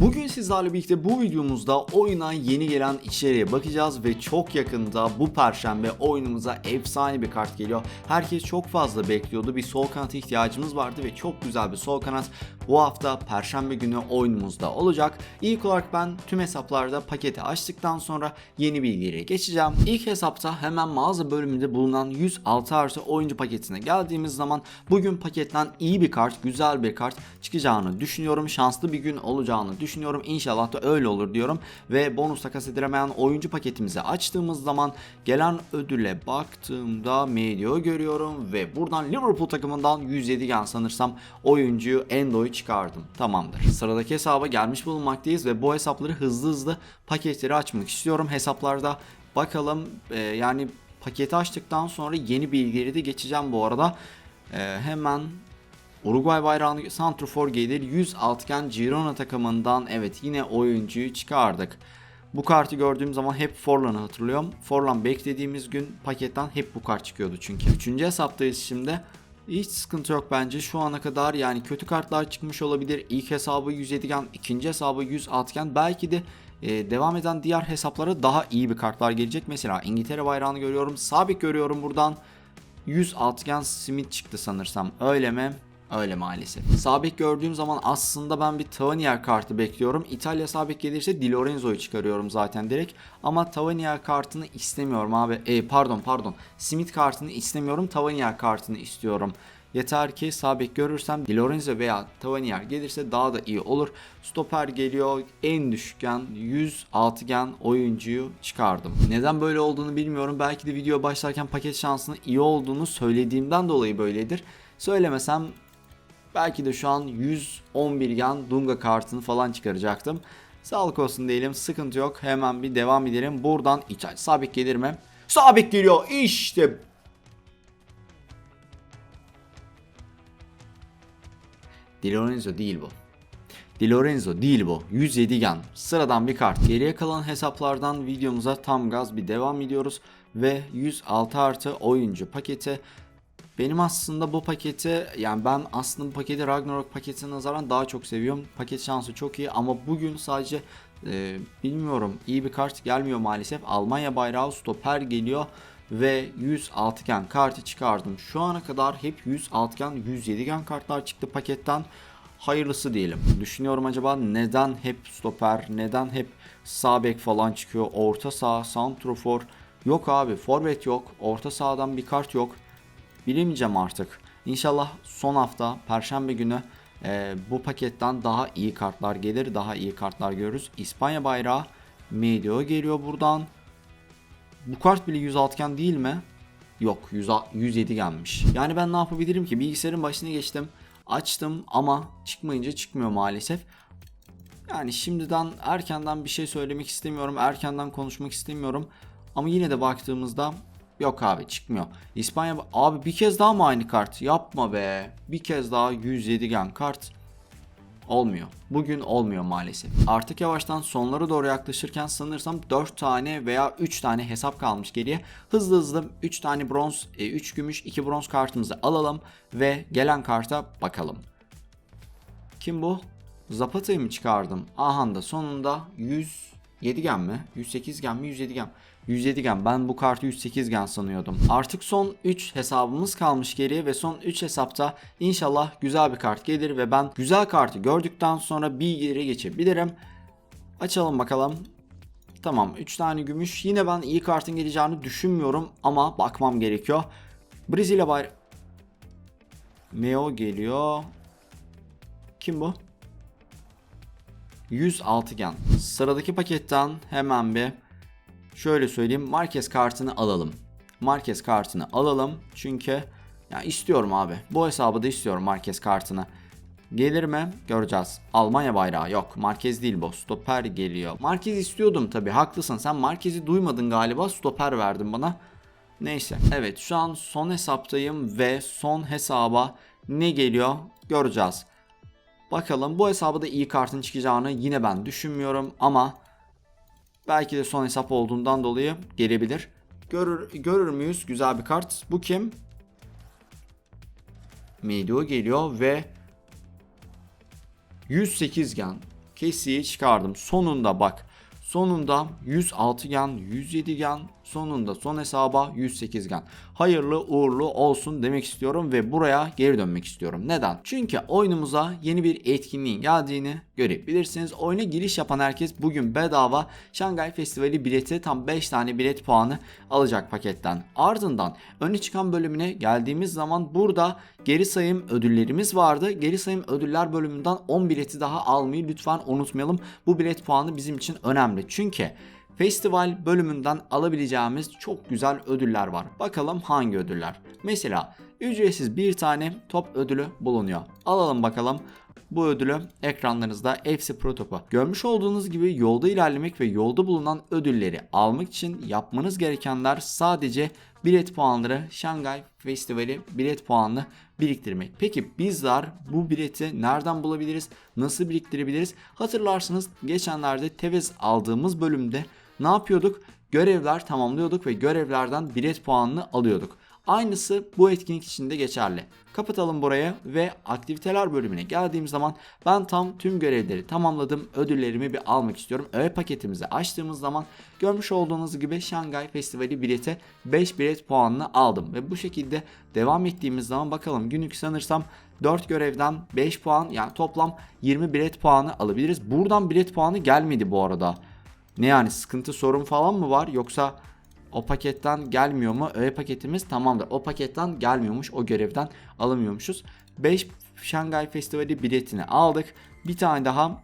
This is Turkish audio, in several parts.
Bugün sizlerle birlikte bu videomuzda oyuna yeni gelen içeriğe bakacağız ve çok yakında bu perşembe oyunumuza efsane bir kart geliyor. Herkes çok fazla bekliyordu. Bir sol kanata ihtiyacımız vardı ve çok güzel bir sol kanat bu hafta perşembe günü oyunumuzda olacak. İlk olarak ben tüm hesaplarda paketi açtıktan sonra yeni bilgilere geçeceğim. İlk hesapta hemen mağaza bölümünde bulunan 106 artı oyuncu paketine geldiğimiz zaman bugün paketten iyi bir kart, güzel bir kart çıkacağını düşünüyorum. Şanslı bir gün olacağını düşünüyorum. İnşallah da öyle olur diyorum. Ve bonus takas edilemeyen oyuncu paketimizi açtığımız zaman gelen ödüle baktığımda Medio görüyorum ve buradan Liverpool takımından 107 gen sanırsam oyuncuyu Endo'yu çıkardım. Tamamdır. Sıradaki hesaba gelmiş bulunmaktayız ve bu hesapları hızlı hızlı paketleri açmak istiyorum. Hesaplarda bakalım e, yani paketi açtıktan sonra yeni bilgileri de geçeceğim bu arada. E, hemen Uruguay bayrağını Santrofor gelir 100 altgen Girona takımından evet yine oyuncuyu çıkardık. Bu kartı gördüğüm zaman hep Forlan'ı hatırlıyorum. Forlan beklediğimiz gün paketten hep bu kart çıkıyordu çünkü. Üçüncü hesaptayız şimdi. Hiç sıkıntı yok bence şu ana kadar yani kötü kartlar çıkmış olabilir. İlk hesabı 107 gen, ikinci hesabı 100 altgen. Belki de e, devam eden diğer hesaplara daha iyi bir kartlar gelecek. Mesela İngiltere bayrağını görüyorum. Sabit görüyorum buradan. 100 altgen Smith çıktı sanırsam. Öyle mi? Öyle maalesef. Sabek gördüğüm zaman aslında ben bir Tavernier kartı bekliyorum. İtalya sabek gelirse Di Lorenzo'yu çıkarıyorum zaten direkt. Ama Tavernier kartını istemiyorum abi. E, pardon pardon. Smith kartını istemiyorum. Tavernier kartını istiyorum. Yeter ki sabek görürsem Di Lorenzo veya Tavernier gelirse daha da iyi olur. Stoper geliyor. En düşükgen 100 altıgen oyuncuyu çıkardım. Neden böyle olduğunu bilmiyorum. Belki de video başlarken paket şansının iyi olduğunu söylediğimden dolayı böyledir. Söylemesem Belki de şu an 111 yan Dunga kartını falan çıkaracaktım. Sağlık olsun diyelim sıkıntı yok. Hemen bir devam edelim. Buradan İtalya sabit gelir mi? Sabit geliyor işte. Di Lorenzo değil bu. Di Lorenzo değil bu. 107 gen. Sıradan bir kart. Geriye kalan hesaplardan videomuza tam gaz bir devam ediyoruz. Ve 106 artı oyuncu paketi. Benim aslında bu paketi yani ben aslında bu paketi Ragnarok paketine nazaran daha çok seviyorum. Paket şansı çok iyi ama bugün sadece e, bilmiyorum iyi bir kart gelmiyor maalesef. Almanya bayrağı stoper geliyor ve 100 altıgen kartı çıkardım. Şu ana kadar hep 100 altıgen 107 gen kartlar çıktı paketten. Hayırlısı diyelim. Düşünüyorum acaba neden hep stoper, neden hep sağ bek falan çıkıyor. Orta saha, santrofor. Yok abi forvet yok. Orta sahadan bir kart yok. Bilemeyeceğim artık. İnşallah son hafta Perşembe günü e, bu paketten daha iyi kartlar gelir. Daha iyi kartlar görürüz. İspanya bayrağı Medio geliyor buradan. Bu kart bile 100 altgen değil mi? Yok 100, 107 gelmiş. Yani ben ne yapabilirim ki? Bilgisayarın başına geçtim. Açtım ama çıkmayınca çıkmıyor maalesef. Yani şimdiden erkenden bir şey söylemek istemiyorum. Erkenden konuşmak istemiyorum. Ama yine de baktığımızda Yok abi çıkmıyor. İspanya abi bir kez daha mı aynı kart? Yapma be. Bir kez daha 107 gen kart. Olmuyor. Bugün olmuyor maalesef. Artık yavaştan sonlara doğru yaklaşırken sanırsam 4 tane veya 3 tane hesap kalmış geriye. Hızlı hızlı 3 tane bronz, 3 gümüş, 2 bronz kartımızı alalım ve gelen karta bakalım. Kim bu? Zapata'yı mı çıkardım? Aha da sonunda 107 gen mi? 108 gen mi? 107 gen. 107 gen. Ben bu kartı 108 gen sanıyordum. Artık son 3 hesabımız kalmış geriye ve son 3 hesapta inşallah güzel bir kart gelir ve ben güzel kartı gördükten sonra bilgilere geçebilirim. Açalım bakalım. Tamam 3 tane gümüş. Yine ben iyi kartın geleceğini düşünmüyorum ama bakmam gerekiyor. Brezilya bayrağı. Meo geliyor. Kim bu? 100 altıgen. Sıradaki paketten hemen bir şöyle söyleyeyim Marquez kartını alalım. Marquez kartını alalım çünkü ya istiyorum abi. Bu hesabı da istiyorum Marquez kartını. Gelir mi? Göreceğiz. Almanya bayrağı yok. Marquez değil bu. Stoper geliyor. Marquez istiyordum tabi. Haklısın. Sen Marquez'i duymadın galiba. Stoper verdin bana. Neyse. Evet şu an son hesaptayım ve son hesaba ne geliyor göreceğiz. Bakalım bu hesabı da iyi kartın çıkacağını yine ben düşünmüyorum ama belki de son hesap olduğundan dolayı gelebilir. Görür, görür müyüz? Güzel bir kart. Bu kim? Medio geliyor ve 108 gen. kesiyi çıkardım. Sonunda bak. Sonunda 106 gen, 107 gen, sonunda son hesaba 108 gen. Hayırlı uğurlu olsun demek istiyorum ve buraya geri dönmek istiyorum. Neden? Çünkü oyunumuza yeni bir etkinliğin geldiğini görebilirsiniz. Oyuna giriş yapan herkes bugün bedava Şangay Festivali bileti tam 5 tane bilet puanı alacak paketten. Ardından öne çıkan bölümüne geldiğimiz zaman burada geri sayım ödüllerimiz vardı. Geri sayım ödüller bölümünden 10 bileti daha almayı lütfen unutmayalım. Bu bilet puanı bizim için önemli. Çünkü festival bölümünden alabileceğimiz çok güzel ödüller var. Bakalım hangi ödüller? Mesela ücretsiz bir tane top ödülü bulunuyor. Alalım bakalım bu ödülü ekranlarınızda hepsi pro topu. Görmüş olduğunuz gibi yolda ilerlemek ve yolda bulunan ödülleri almak için yapmanız gerekenler sadece bilet puanları Şangay Festivali bilet puanını biriktirmek. Peki bizler bu bileti nereden bulabiliriz? Nasıl biriktirebiliriz? Hatırlarsınız geçenlerde Tevez aldığımız bölümde ne yapıyorduk? Görevler tamamlıyorduk ve görevlerden bilet puanını alıyorduk. Aynısı bu etkinlik için de geçerli. Kapatalım buraya ve aktiviteler bölümüne geldiğim zaman ben tam tüm görevleri tamamladım. Ödüllerimi bir almak istiyorum. Öğe paketimizi açtığımız zaman görmüş olduğunuz gibi Şangay Festivali bilete 5 bilet puanını aldım. Ve bu şekilde devam ettiğimiz zaman bakalım günlük sanırsam 4 görevden 5 puan yani toplam 20 bilet puanı alabiliriz. Buradan bilet puanı gelmedi bu arada. Ne yani sıkıntı sorun falan mı var yoksa o paketten gelmiyor mu? Öğe paketimiz tamamdır. O paketten gelmiyormuş. O görevden alamıyormuşuz. 5 Şangay Festivali biletini aldık. Bir tane daha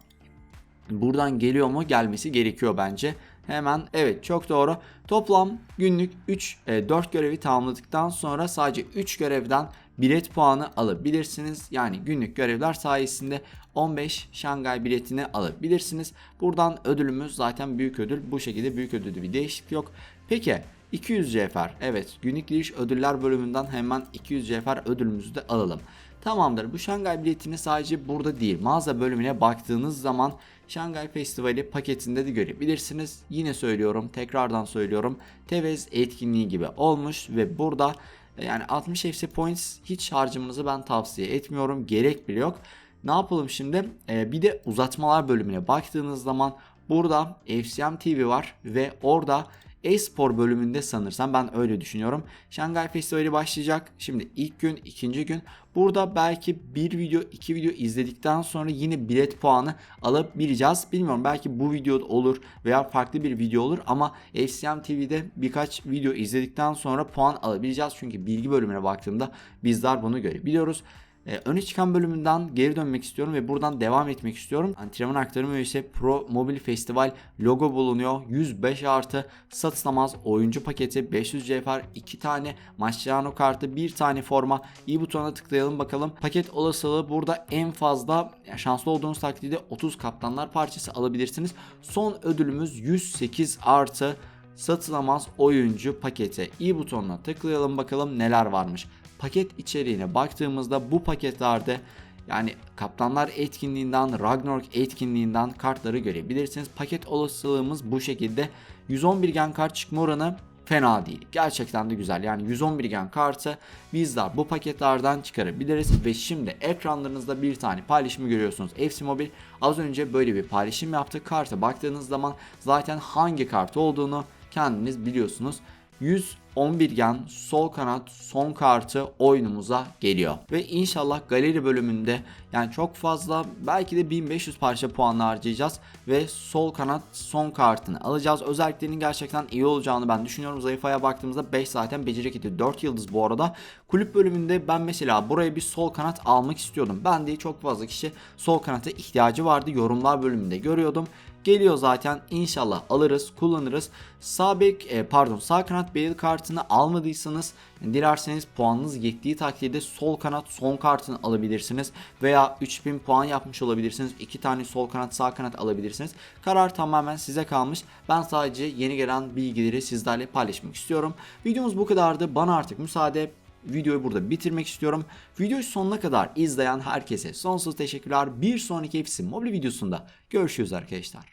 buradan geliyor mu? Gelmesi gerekiyor bence. Hemen evet çok doğru. Toplam günlük 3 e, 4 görevi tamamladıktan sonra sadece 3 görevden bilet puanı alabilirsiniz. Yani günlük görevler sayesinde 15 Şangay biletini alabilirsiniz. Buradan ödülümüz zaten büyük ödül. Bu şekilde büyük ödülde bir değişiklik yok. Peki 200 CFR. Evet günlük giriş ödüller bölümünden hemen 200 CFR ödülümüzü de alalım. Tamamdır. Bu Şangay biletini sadece burada değil mağaza bölümüne baktığınız zaman Şangay Festivali paketinde de görebilirsiniz. Yine söylüyorum tekrardan söylüyorum. Tevez etkinliği gibi olmuş ve burada yani 60 FC Points hiç harcamanızı ben tavsiye etmiyorum. Gerek bile yok. Ne yapalım şimdi? Ee, bir de uzatmalar bölümüne baktığınız zaman burada FCM TV var ve orada e-spor bölümünde sanırsam ben öyle düşünüyorum. Şangay Festivali başlayacak. Şimdi ilk gün, ikinci gün. Burada belki bir video, iki video izledikten sonra yine bilet puanı alabileceğiz. Bilmiyorum belki bu video olur veya farklı bir video olur ama FCM TV'de birkaç video izledikten sonra puan alabileceğiz. Çünkü bilgi bölümüne baktığımda bizler bunu görebiliyoruz. Ee, öne çıkan bölümünden geri dönmek istiyorum ve buradan devam etmek istiyorum. Antrenman aktarımı üyesi Pro Mobil Festival logo bulunuyor. 105 artı satılamaz oyuncu paketi 500 CFR 2 tane Mascherano kartı 1 tane forma i butonuna tıklayalım bakalım. Paket olasılığı burada en fazla şanslı olduğunuz takdirde 30 kaptanlar parçası alabilirsiniz. Son ödülümüz 108 artı satılamaz oyuncu paketi. i butonuna tıklayalım bakalım neler varmış paket içeriğine baktığımızda bu paketlerde yani kaptanlar etkinliğinden, Ragnarok etkinliğinden kartları görebilirsiniz. Paket olasılığımız bu şekilde. 111 gen kart çıkma oranı fena değil. Gerçekten de güzel. Yani 111 gen kartı bizler bu paketlerden çıkarabiliriz. Ve şimdi ekranlarınızda bir tane paylaşımı görüyorsunuz. FC Mobile az önce böyle bir paylaşım yaptı. Karta baktığınız zaman zaten hangi kart olduğunu kendiniz biliyorsunuz. 111 gen sol kanat son kartı oyunumuza geliyor. Ve inşallah galeri bölümünde yani çok fazla belki de 1500 parça puan harcayacağız ve sol kanat son kartını alacağız. Özelliklerinin gerçekten iyi olacağını ben düşünüyorum. Zayıfaya baktığımızda 5 zaten beceri kiti 4 yıldız bu arada. Kulüp bölümünde ben mesela buraya bir sol kanat almak istiyordum. Ben de çok fazla kişi sol kanata ihtiyacı vardı. Yorumlar bölümünde görüyordum. Geliyor zaten inşallah alırız kullanırız. Sağ bek e, pardon sağ kanat Bale kartını almadıysanız dilerseniz puanınız yettiği takdirde sol kanat son kartını alabilirsiniz. Veya 3000 puan yapmış olabilirsiniz. 2 tane sol kanat sağ kanat alabilirsiniz. Karar tamamen size kalmış. Ben sadece yeni gelen bilgileri sizlerle paylaşmak istiyorum. Videomuz bu kadardı. Bana artık müsaade videoyu burada bitirmek istiyorum. Videoyu sonuna kadar izleyen herkese sonsuz teşekkürler. Bir sonraki FC Mobile videosunda görüşürüz arkadaşlar.